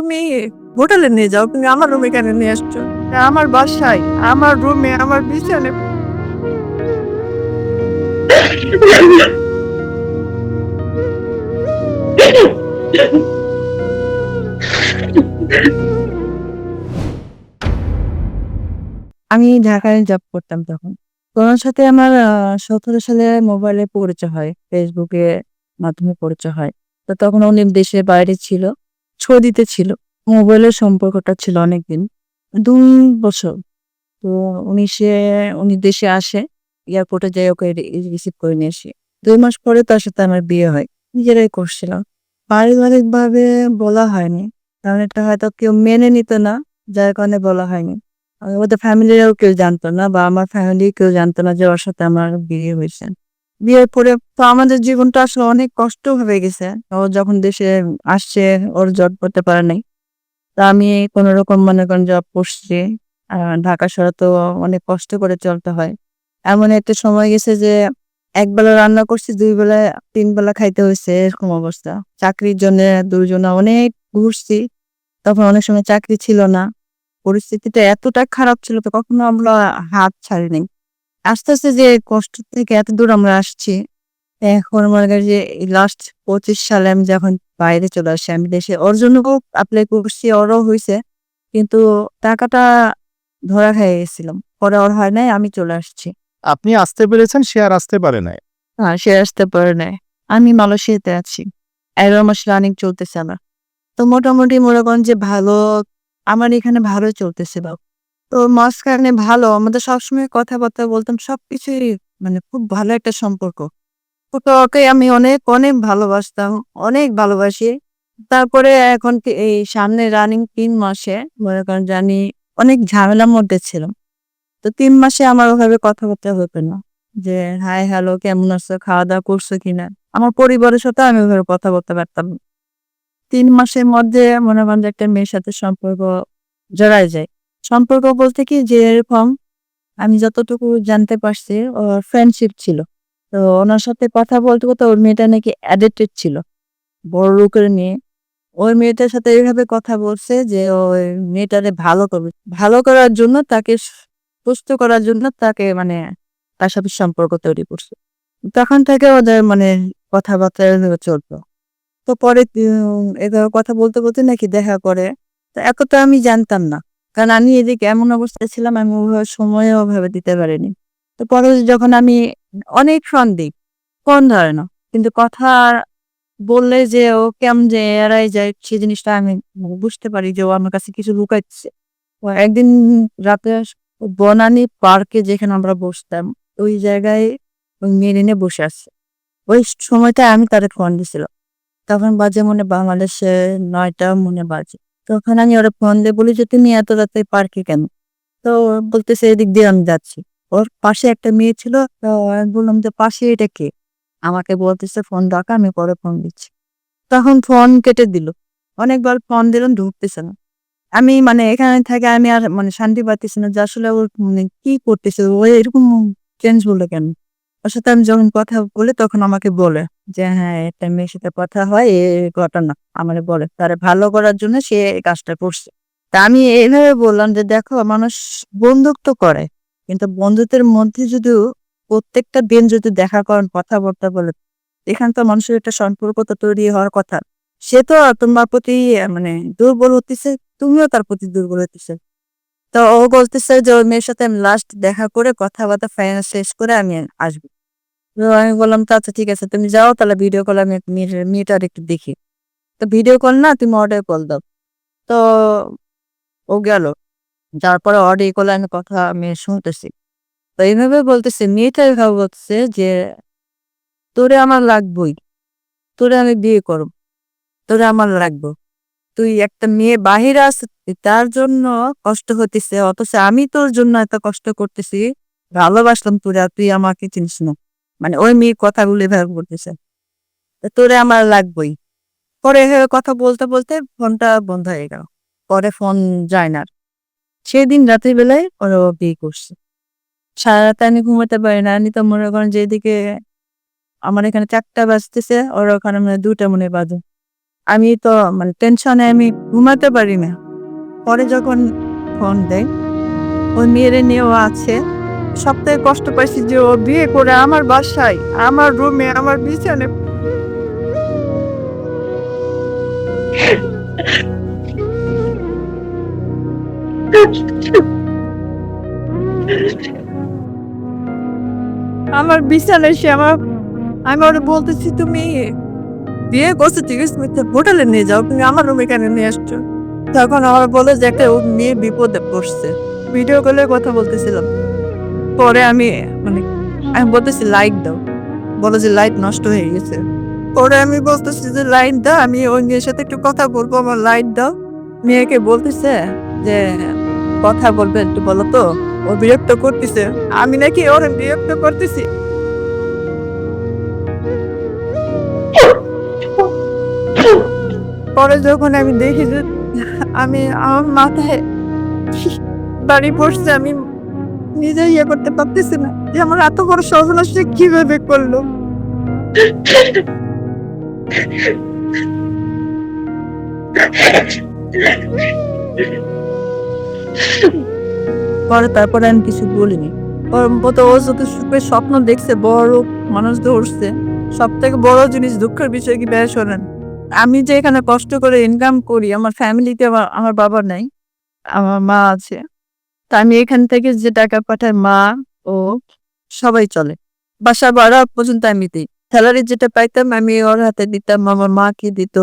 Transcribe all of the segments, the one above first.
তুমি হোটেলে নিয়ে যাও, তুমি আমার রুমে কেন নিয়ে আসছো আমার বাসায়, আমার রুমে আমার বিছানে আমি ঢাকায় জব করতাম তখন। তো ওনার সাথে আমার ১৭ সালে মোবাইলে পরিচয় হয়। ফেসবুকে মাধ্যমে পরিচয় হয়। তো তখন উনি দেশের বাইরে ছিল। সৌদিতে ছিল। মোবাইলের সম্পর্কটা ছিল অনেকদিন। দুই বছর। তো উনি সে, উনি দেশে আসে। এয়ারপোর্টে যাই ওকে রিসিভ করে নিয়ে আসি। ২ মাস পরে তার সাথে আমার বিয়ে হয়। নিজেরাই করছিলাম। পারিবারিকভাবে বলা হয়নি। কারণ এটা হয়তো কেউ মেনে নিত না। যার কারণে বলা হয়নি। ওদের ফ্যামিলিরাও কেউ জানতো না বা আমার ফ্যামিলি কেউ জানতো না যে ওর সাথে আমার বিয়ে হয়েছে। বিয়ের পরে তো আমাদের জীবনটা আসলে অনেক কষ্ট হয়ে গেছে। ও যখন দেশে আসছে, ওর জব করতে পারে নাই। তো আমি কোনরকম মনে করেন জব করছি। ঢাকা শহরে তো অনেক কষ্ট করে চলতে হয়। এমন একটা সময় গেছে যে একবেলা রান্না করছি, দুই বেলা, তিন বেলা খাইতে হয়েছে, এরকম অবস্থা। চাকরির জন্যে ২ জনে অনেক ঘুরছি। তখন অনেক সময় চাকরি ছিল না। পরিস্থিতিটা এতটা খারাপ ছিল তো কখনো আমরা হাত ছাড়ি নাই। আস্তে, আস্তে যে কষ্ট থেকে এত দূর আমরা আসছি। এখন মনে করেন যে লাস্ট ২৫ সালে আমি যখন বাইরে চলে আসি আমি দেশে ওর জন্যও এপ্লাই করছি ওরও হইছে। কিন্তু টাকাটা ধরা খেয়ে গেছিলাম। পরে ওর হয় নাই আমি চলে আসছি। আপনি আসতে পেরেছেন, সে আর আসতে পারে নাই। হ্যাঁ সে আসতে পারে নাই। আমি মালয়েশিয়াতে আছি। ১১ মাস রানিং চলতেছে আমার। তো মোটামুটি মনে করেন যে ভালো আমার এখানে ভালো চলতেছিল। তো মাঝখানে ভালো আমাদের সবসময় কথাবার্তা বলতাম সবকিছুই মানে খুব ভালো একটা সম্পর্ক। তো ওকে আমি অনেক, অনেক ভালোবাসতাম। অনেক ভালোবাসি। তারপরে এখন এই সামনে রানিং তিন মাসে মনে করেন জানি অনেক ঝামেলার মধ্যে ছিলাম। তো তিন মাসে আমার ওভাবে কথাবার্তা হতো না। যে হাই হ্যালো কেমন আছো? খাওয়া-দাওয়া করছ কিনা? আমার পরিবারের সাথে আমি ওভাবে কথা বলতে পারতাম তিন মাসের মধ্যে মনে করেন একটা মেয়ের সাথে সম্পর্ক জড়ায় যায়। সম্পর্ক বলতে কি যে এরকম আমি যতটুকু জানতে পারছি ওর ফ্রেন্ডশিপ ছিল। তো ওনার সাথে কথা বলতে, বলতে ওর মেয়েটা নাকি অ্যাডিক্টেড ছিল। বড় লোকের মেয়ে। ওই মেয়েটার সাথে এভাবে কথা বলছে যে ওই মেয়েটারে ভালো করবে। ভালো করার জন্য তাকে সুস্থ করার জন্য তাকে মানে তার সাথে সম্পর্ক তৈরি করছে। তখন থেকে ওদের মানে কথাবার্তা চলত। তো পরে কথা বলতে, বলতে নাকি দেখা করে। তো এতটা আমি জানতাম না। কারণ আমি এদিকে এমন অবস্থায় ছিলাম, আমি ওভাবে সময়ও ওভাবে দিতে পারিনি। তো পরে যখন আমি অনেক ফোন দিই। ফোন ধরে না। কিন্তু কথা বললে যে ও কেমন যে এড়ায় যায়, সেই জিনিসটা আমি বুঝতে পারি যে ও আমার কাছে কিছু লুকাচ্ছে। একদিন রাতে বনানী পার্কে যেখানে আমরা বসতাম, ওই জায়গায় মেরিনে বসে আছে। ওই সময়টায় আমি তাদের ফোন দিছিলাম। তখন বাজে মনে বাংলাদেশে নয়টা মনে বাজে। তখন আমি ওরা ফোন দিয়ে বলি যে, তুমি এত রাতে পার্কে কেন? তো বলতেছে, এদিক দিয়ে আমি যাচ্ছি। ওর পাশে একটা মেয়ে ছিল। তো বললাম যে, পাশে এটা কে? আমাকে বলতেছে ফোন রাখো আমি পরে ফোন দিচ্ছি। তখন ফোন কেটে দিল। অনেকবার ফোন দিলাম ঢুকতেছে না। আমি মানে এখানে থেকে আমি আর মানে শান্তি পাচ্ছি না যে, আসলে ওর মানে কি করতেছে? ও এরকম চেঞ্জ বলল কেন? ওর সাথে আমি যখন কথা বলি তখন আমাকে বলে যে হ্যাঁ একটা মেয়ের সাথে কথা হয় এই ঘটনা আমারে বলে। তারে ভালো করার জন্য সে এই কাজটা করছে। তা আমি এইভাবে বললাম যে দেখো মানুষ বন্ধুত্ব করে। কিন্তু বন্ধুত্বের মধ্যে যদিও প্রত্যেকটা দিন যদি দেখা করেন কথাবার্তা বলে এখানে তো মানুষের একটা সম্পর্ক তো তৈরি হওয়ার কথা। সে তো তোমার প্রতি মানে দুর্বল হইতেছে, তুমিও তার প্রতি দুর্বল হইতেছে। তো ও বলতেছে যে, ওই মেয়ের সাথে আমি লাস্ট দেখা করে কথাবার্তা ফাইনাল শেষ করে আমি আসব। তো আমি বললাম, তো আচ্ছা ঠিক আছে, তুমি যাও, তাহলে ভিডিও কল আমি মেয়েটার একটু দেখি। তো ভিডিও কল না, তুমি অডিও কল দাও। তো ও গেল। যাওয়ার পরে অডিও কলে আমি কথা, আমি শুনতেছি। তো এইভাবে বলতেছে, মেয়েটা এভাবে বলতেছে যে, তোরে আমার লাগবই। তোরে আমি বিয়ে করব। তোরে আমার লাগবো। তুই একটা মেয়ে বাহিরে আছে তার জন্য কষ্ট হইতেছে অথচ আমি তোর জন্য এত কষ্ট করতেছি। ভালোবাসলাম তোরা তুই আমাকে চিনিস না। মানে ওই মেয়ে কথাগুলো এভাবে বলতেছে। তোরে আমার লাগবই। পরে কথা বলতে, বলতে ফোনটা বন্ধ হয়ে গেল। পরে ফোন যায় না। সেদিন রাতের বেলায় ওরা বিয়ে করছে। সারারাত আমি ঘুমাতে পারি না। আমি তো মনে করেন যে এদিকে আমার এখানে চারটা বাজতেছে ওর ওখানে মানে দুটা মনে বাজে। আমি তো মানে টেনশনে আমি ঘুমাতে পারি না। পরে যখন ফোন দেয়, ওই মেয়েরে নিয়েও আছে। সবথেকে কষ্ট পাইছি যে ও বিয়ে করে আমার বাসায়, আমার রুমে আমার বিছানে আমার বিছানায় সে আমার, আমি ওরা বলতেছি, তুমি বিয়ে করছ তুমি তো হোটেলে নিয়ে যাও? তুমি আমার রুমে কেন নিয়ে আসছো। তখন আমার বলে যে, একটা মেয়ে বিপদে পড়ছে। ভিডিও কলে কথা বলতেছিলাম। পরে আমি মানে আমি বলতেছি লাইট দাও। বলো যে লাইট নষ্ট হয়ে গেছে। পরে আমি বলতেছি যে লাইট দাও। আমি ওই মেয়ের সাথে একটু কথা বলব, আমার লাইট দাও। মেয়েকে বলতেছে যে, কথা বলবে একটু বলো তো। ও বিরক্ত করতেছে। আমি নাকি ওর বিরক্ত করতেছি। পরে যখন আমি দেখি যে আমি আমার মাথায় বাড়ি পড়ছে, আমি নিজে ইয়ে করতে পারতেছি না যে আমার এত বড় সর্বনাশ সে কীভাবে করল। পরে তারপরে আমি কিছু বলিনি। ওর ও যত সুখের স্বপ্ন দেখছে, বড় মানুষ ধরছে সব থেকে বড় জিনিস দুঃখের বিষয় কি ব্যয় শোনেন আমি যে এখানে কষ্ট করে ইনকাম করি, আমার ফ্যামিলিতে আমার বাবা নাই, আমার মা আছে, তা আমি এখান থেকে যে টাকা পাঠাই মা, ও, সবাই চলে। বাসা ভাড়া পর্যন্ত আমি দিই। স্যালারি যেটা পাইতাম আমি ওর হাতে দিতাম, আমার মাকে দিত,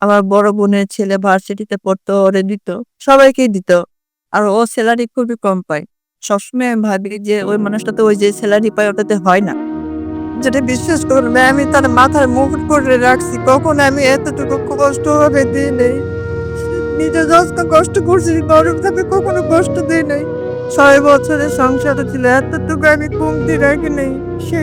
আমার বড় বোনের ছেলে ভার্সিটিতে পড়তো, ওরে দিত সবাইকেই দিত। আর ও স্যালারি খুবই কম পায়। সবসময় আমি ভাবি যে ওই মানুষটা তো ওই যে স্যালারি পায়, ওটাতে হয় না। যেটা বিশ্বাস করবে আমি তার মাথায় মুকুট করে রাখছি। কখন আমি এতটুকু কষ্ট হবে দিই নেই। নিজে যত কষ্ট করছি নরম ভাবে কখনো কষ্ট দিই নাই। ছয় বছরের সংসারে ছিল, এতটুকু আমি কমতি রাখি নেই। সে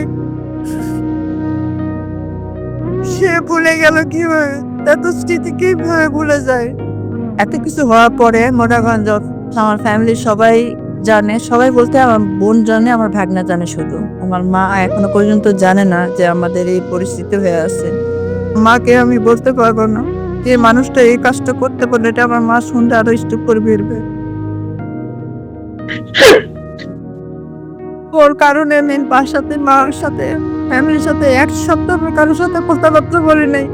সে ভুলে গেল কীভাবে? এত স্মৃতি কীভাবে ভুলে যায়? এত কিছু হওয়ার পরে মোটাগঞ্জ আমার ফ্যামিলির সবাই জানে, সবাই বলতে আমার বোন জানে, আমার ভাগনা জানে শুধু। আমার মা এখনও পর্যন্ত জানে না যে আমাদের এই পরিস্থিতি হয়ে আছে। মাকে আমি বলতে পারব না যে মানুষটা এই কাজটা করতে পারলে এটা আমার মা শুনতে আরও স্টুপ করে বেরবে ওর কারণে আমি বাসাতে, মার সাথে ফ্যামিলির সাথে এক সপ্তাহ কারোর সাথে কথাবার্তা বলি নাই।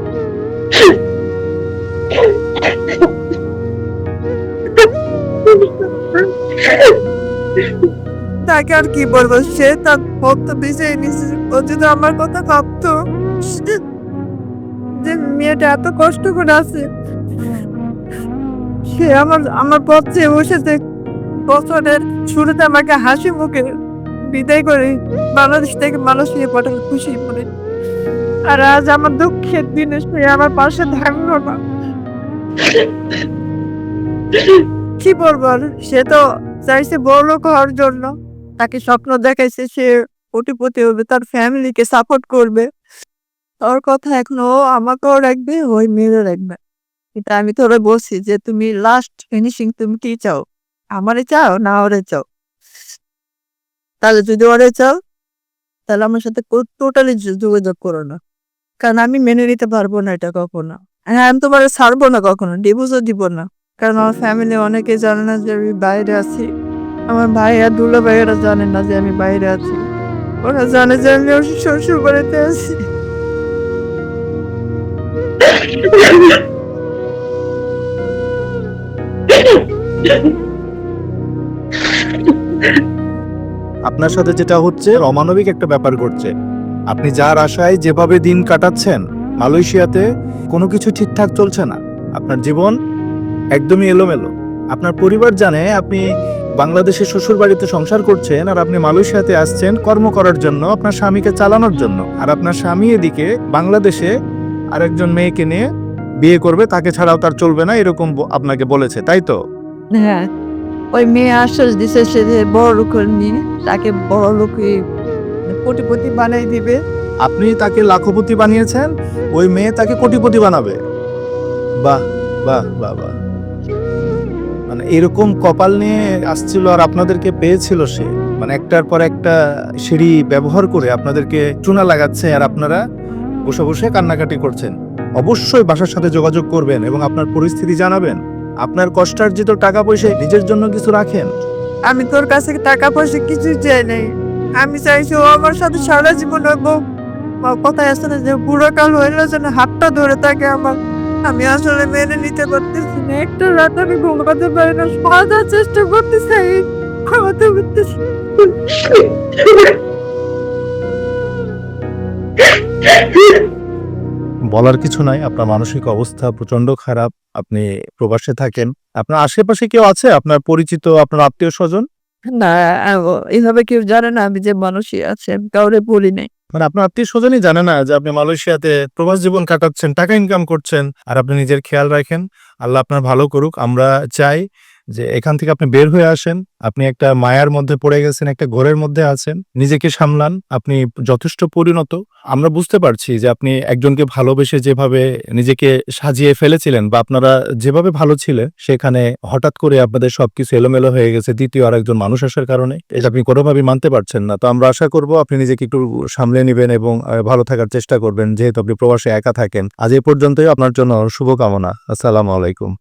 তাকে আর কি বলব? সে তার ভক্ত বিষয় নিছে ও আমার কথা ভাবতো যে মেয়েটা এত কষ্ট করে আছে, সে আমার আমার পথে বসেছে। বছরের শুরুতে আমাকে হাসি মুখে বিদায় করে বাংলাদেশ থেকে মানুষ নিয়ে পাঠানো খুশি মনে আর আজ আমার দুঃখের দিনে সে আমার পাশে থাকল না। কি বলব সে তো চাইছে বড় লোক হওয়ার জন্য। তাকে স্বপ্ন দেখাইছে সে কোটিপতি হবে, তার ফ্যামিলিকে সাপোর্ট করবে। ওর কথা এখন আমাকেও রাখবে ওই মেয়েরও রাখবে। কিন্তু আমি তো বলছি যে তুমি লাস্ট ফিনিশিং তুমি কি চাও? আমারে চাও না ওরে চাও? তাহলে যদি ওরে চাও, তাহলে আমার সাথে টোটালি যোগাযোগ করো না। কারণ আমি মেনে নিতে পারব না এটা কখনো। হ্যাঁ আমি তোমার ছাড়বো না কখনো ডিভোর্সও দিব না। কারণ আমার ফ্যামিলি অনেকে জানে না যে আমি বাইরে আছি। আমার ভাই আর দুলা ভাইয়েরা জানে না যে আমি বাইরে আছি। ওরা জানে যে আমি ওর শ্বশুর বাড়িতে আছি। আপনার সাথে যেটা হচ্ছে, অমানবিক একটা ব্যাপার ঘটছে। আপনি যার আশায় যেভাবে দিন কাটাচ্ছেন, মালয়েশিয়াতে কোনো কিছু ঠিকঠাক চলছে না। আপনার জীবন একদমই এলোমেলো। আপনার পরিবার জানে আপনি বাংলাদেশে শ্বশুর বাড়িতে সংসার করছেন আর আপনি মালয়েশিয়াতে আসছেন কর্ম করার জন্য আপনার স্বামীকে চালানোর জন্য। আর আপনার স্বামী এদিকে বাংলাদেশে আরেকজন মেয়েকে নিয়ে বিয়ে করবে তাকে ছাড়াও তার চলবে না এরকম আপনাকে বলেছে তাই তো? হ্যাঁ ওই মেয়ে আশ্বাস দিছে সে যে বড় লোক নিয়ে তাকে বড় লোকে কোটিপতি বানাই দিবে। আপনি তাকে লাখপতি বানিয়েছেন ওই মেয়ে তাকে কোটিপতি বানাবে। বাহ বাহ বাহ বাহ। মানে এরকম কপাল নিয়ে আসছিল আর আপনাদেরকে পেয়েছিল সে। মানে একটার পর একটা সিঁড়ি ব্যবহার করে আপনাদেরকে চুনা লাগাচ্ছে আর আপনারা বসে বসে কান্নাকাটি করছেন। অবশ্যই বাসার সাথে যোগাযোগ করবেন এবং আপনার পরিস্থিতি জানাবেন। আপনার কষ্টার্জিত টাকা পয়সা নিজের জন্য কিছু রাখেন। আমি তোর কাছে টাকা পয়সা কিছু চাই নাই। আমি চাইছি ও আমার সাথে সারা জীবন কথায় আছে না যে বুড়ো কাল হইলে যেন হাতটা ধরে থাকে আমার। আমি আসলে মেনে নিতে পারতেছি না। একটা রাত আমি ঘুমাতে পারি না সদা চেষ্টা করতে চাই ঘুমাতে পারতেছি বলার কিছু নাই আপনার মানসিক অবস্থা প্রচণ্ড খারাপ আপনি প্রবাসে থাকেন। আপনার আশেপাশে কেউ আছে? আপনার পরিচিত আপনার আত্মীয় স্বজন? না এইভাবে কেউ জানে না আমি যে মানুষই আছে আমি কাউরে বলি নাই। মানে আপনার আত্মীয় স্বজনই জানে না যে আপনি মালয়েশিয়াতে প্রবাস জীবন কাটাচ্ছেন, টাকা ইনকাম করছেন, আর আপনি নিজের খেয়াল রাখেন, আল্লাহ আপনার ভালো করুক, আমরা চাই যে এখান থেকে আপনি বের হয়ে আসেন, আপনি একটা মায়ার মধ্যে পড়ে গেছেন, একটা ঘরের মধ্যে আছেন, নিজেকে সামলান, আপনি যথেষ্ট পরিণত। আমরা বুঝতে পারছি যে আপনি একজনকে ভালোবেসে যেভাবে নিজেকে সাজিয়ে ফেলেছিলেন বা আপনারা যেভাবে ভালো ছিলেন, সেখানে হঠাৎ করে আপনাদের সবকিছু এলোমেলো হয়ে গেছে, দ্বিতীয় আর একজন মানুষ আসার কারণে। এটা আপনি কোনোভাবেই মানতে পারছেন না। তো আমরা আশা করব আপনি নিজেকে একটু সামলে নেবেন এবং ভালো থাকার চেষ্টা করবেন, যেহেতু আপনি প্রবাসে একা থাকেন। আজ এ পর্যন্তই, আপনার জন্য শুভকামনা। আসসালামু আলাইকুম।